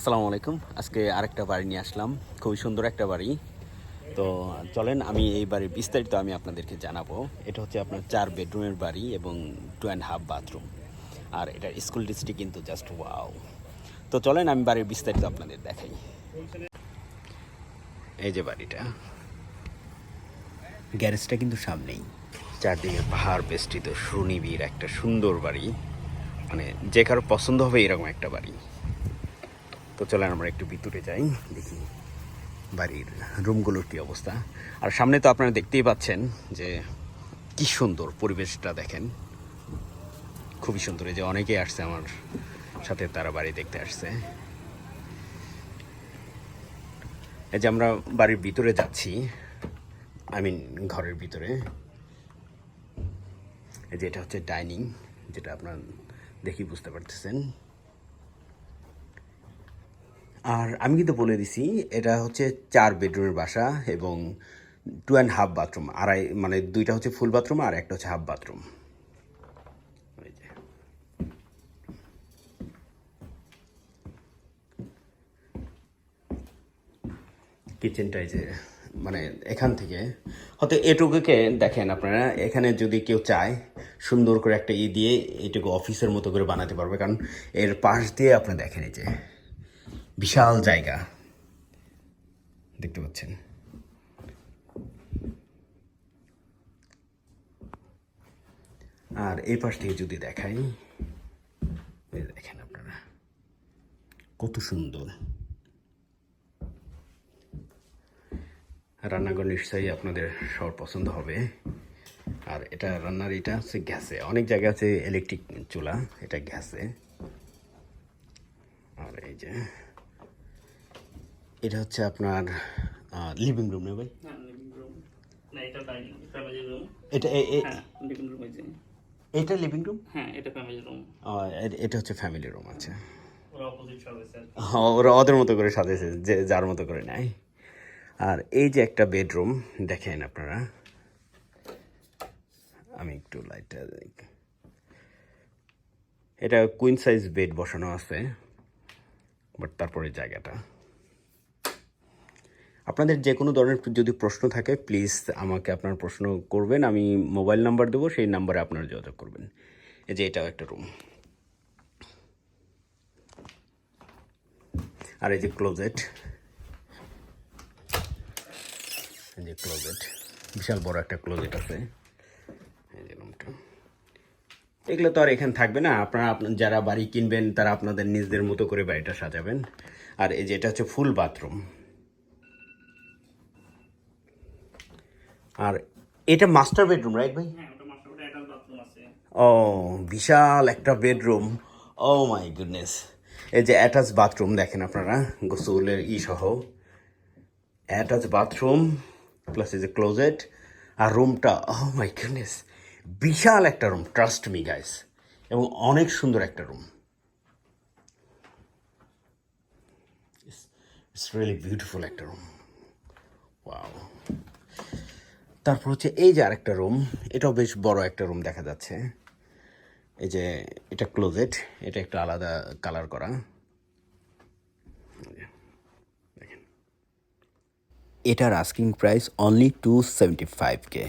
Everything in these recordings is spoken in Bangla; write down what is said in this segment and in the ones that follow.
আসসালামু আলাইকুম। আজকে আরেকটা বাড়ি নিয়ে আসলাম। খুবই সুন্দর একটা বাড়ি। তো চলেন, আমি এই বাড়ির বিস্তারিত আমি আপনাদেরকে জানাব। এটা হচ্ছে আপনার চার বেডরুমের বাড়ি এবং টু অ্যান্ড হাফ বাথরুম আর এটা স্কুল ডিস্ট্রিক্ট কিন্তু জাস্ট ওয়াও তো চলেন, আমি বাড়ির বিস্তারিত আপনাদের দেখাই। এই যে বাড়িটা। গ্যারেজটা কিন্তু সামনেই। চারদিকে পাহাড় বেষ্টিত সুনিবিড় একটা সুন্দর বাড়ি। মানে যে কারও পছন্দ হবে এরকম একটা বাড়ি। তো চলেন আমরা একটু ভিতরে যাই, দেখি বাড়ির রুমগুলোর কী অবস্থা। আর সামনে তো আপনারা দেখতেই পাচ্ছেন যে কি সুন্দর পরিবেশটা দেখেন। খুবই সুন্দর, এই যে অনেকেই আসছে আমার সাথে, তারা বাড়ি দেখতে আসছে। এই যে আমরা বাড়ির ভিতরে যাচ্ছি, আই মিন ঘরের ভিতরে। এই যে এটা হচ্ছে ডাইনিং, যেটা আপনার দেখি বুঝতে পারতেছেন। আর আমি কিন্তু বলে দিছি, এটা হচ্ছে চার বেডরুমের বাসা এবং টু অ্যান্ড হাফ বাথরুম আড়াই মানে দুইটা হচ্ছে ফুল বাথরুম আর একটা হচ্ছে হাফ বাথরুম যে। যে মানে এখান থেকে। হয়তো এটুকুকে দেখেন আপনারা, এখানে যদি কেউ চায় সুন্দর করে একটা ই দিয়ে এটুকু অফিসের মতো করে বানাতে পারবে, কারণ এর পাশ দিয়ে আপনি দেখেন এই যে। বিশাল জায়গা। দেখতে পাচ্ছেন। আর এই পাশ থেকে যদি দেখাই দেখেন আপনারা। কত সুন্দর। রান্নাঘর নিশ্চয়ই আপনাদের সবার পছন্দ হবে। আর এটা রান্নার এটা হচ্ছে গ্যাসে। অনেক জায়গা আছে ইলেকট্রিক চুলা, এটা গ্যাসে। আর এই যে এটা হচ্ছে আপনার লিভিং রুম না ভাই? লিভিং রুম এটা রুম এটা হ্যাঁ লিভিং রুম এটা লিভিং রুম হ্যাঁ এটা ফ্যামিলি রুম এটা হচ্ছে ফ্যামিলি রুম আছে ওরা ওদের মতো করে সাজাইছে যে যার মতো করে নেয় আর এই যে একটা বেডরুম দেখেন আপনারা। আমি একটু লাইটটা এটা কুইন সাইজ বেড বসানো আছে বাট তারপরে জায়গাটা। আপনাদের যে কোনো ধরনের যদি প্রশ্ন থাকে প্লিজ আমাকে আপনার প্রশ্ন করবেন। আমি মোবাইল নাম্বার দেবো, সেই নাম্বারে আপনারা যোগাযোগ করবেন। এই যে এটাও একটা রুম আর এই যে ক্লোজেট এই যে ক্লোজেট বিশাল বড় একটা ক্লোজেট আছে। এই যে রুমটা এগুলো তো আর এখানে থাকবে না। আপনারা আপনার যারা বাড়ি কিনবেন, তারা আপনাদের নিজেদের মতো করে বাড়িটা সাজাবেন। আর এই যে এটা হচ্ছে ফুল বাথরুম আর এটা মাস্টার বেডরুম রাইট ভাই? হ্যাঁ ও বিশাল একটা বেডরুম ও মাই গুডনেস এই যে অ্যাটাচ বাথরুম দেখেন আপনারা গোসলের ই সহ। অ্যাটাচ বাথরুম প্লাস এই যে ক্লোজেট আর রুমটা ও মাই গুডনেস বিশাল একটা রুম ট্রাস্ট মি গাইস এবং অনেক সুন্দর একটা রুম ইটস রিয়েলি বিউটিফুল একটা রুম ওয়াও তারপর হচ্ছে এই যে আরেকটা রুম এটাও বেশ বড় একটা রুম দেখা যাচ্ছে। এই যে এটা ক্লোজেট এটা একটু আলাদা কালার করা। এটার asking price only two seventy five K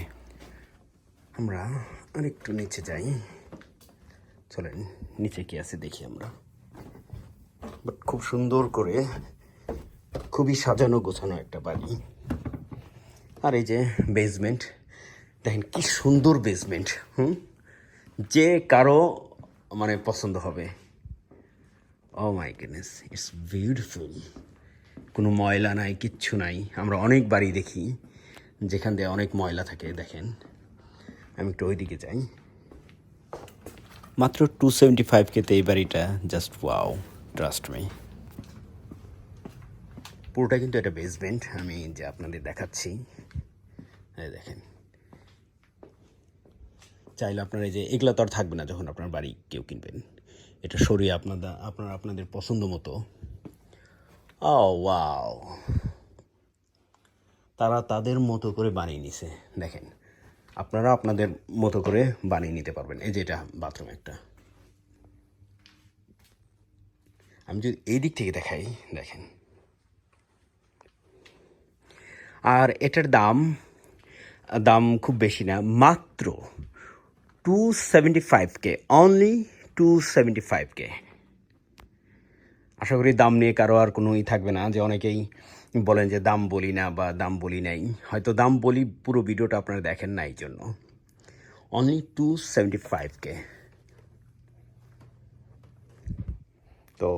আমরা আরেকটু নিচে যাই। চলেন, নিচে কি আছে দেখি আমরা। বাট খুব সুন্দর করে, খুবই সাজানো গোছানো একটা বাড়ি। আর এই যে বেসমেন্ট দেখেন কি সুন্দর বেসমেন্ট হুম? যে কারও মানে পছন্দ হবে। Oh my goodness it's beautiful কোনো ময়লা নাই, কিচ্ছু নাই। আমরা অনেক বাড়ি দেখি, যেখান দিয়ে অনেক ময়লা থাকে, দেখেন। আমি একটু ওইদিকে যাই। মাত্র টু সেভেন্টি ফাইভ কেতে এই বাড়িটা জাস্ট ওয়াও ট্রাস্ট মি পুরোটা কিন্তু একটা বেসমেন্ট আমি যে আপনাদের দেখাচ্ছি। দেখেন। চাইলে আপনারা এই যে, এগুলো তো আর থাকবে না যখন আপনার বাড়ি কেউ কিনবেন। এটা সরিয়ে আপনাদের আপনারা, আপনাদের পছন্দ মতো। ও ওয়াও তারা তাদের মতো করে বানিয়ে নিছে। দেখেন, আপনারা আপনাদের মতো করে বানিয়ে নিতে পারবেন। এই যে এটা বাথরুম একটা। আমি যদি এই দিক থেকে দেখাই, দেখেন। আর এটার দাম দাম খুব বেশি না, মাত্র two seventy five K only two seventy five K আশা করি দাম নিয়ে কারও আর কোনো ই থাকবে না যে অনেকেই বলেন যে দাম বলি না বা দাম বলি নাই। হয়তো দাম বলি, পুরো ভিডিওটা আপনারা দেখেন না এই জন্য। Only two seventy five K তো,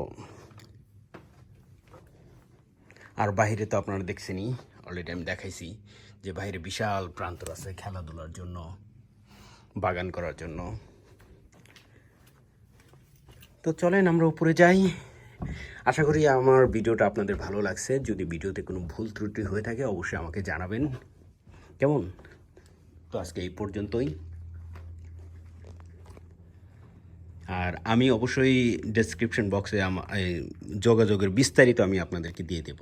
আর বাইরে তো আপনারা দেখছেনই। অলরেডি আমি দেখাইছি যে বাইরে বিশাল প্রান্তর আছে খেলাধুলার জন্য, বাগান করার জন্য। তো চলেন আমরা উপরে যাই। আশা করি আমার ভিডিওটা আপনাদের ভালো লাগছে। যদি ভিডিওতে কোনো ভুল ত্রুটি হয়ে থাকে, অবশ্যই আমাকে জানাবেন। কেমন? তো আজকে এই পর্যন্তই। আর আমি অবশ্যই ডেসক্রিপশন বক্সে যোগাযোগের বিস্তারিত আমি আপনাদেরকে দিয়ে দেব।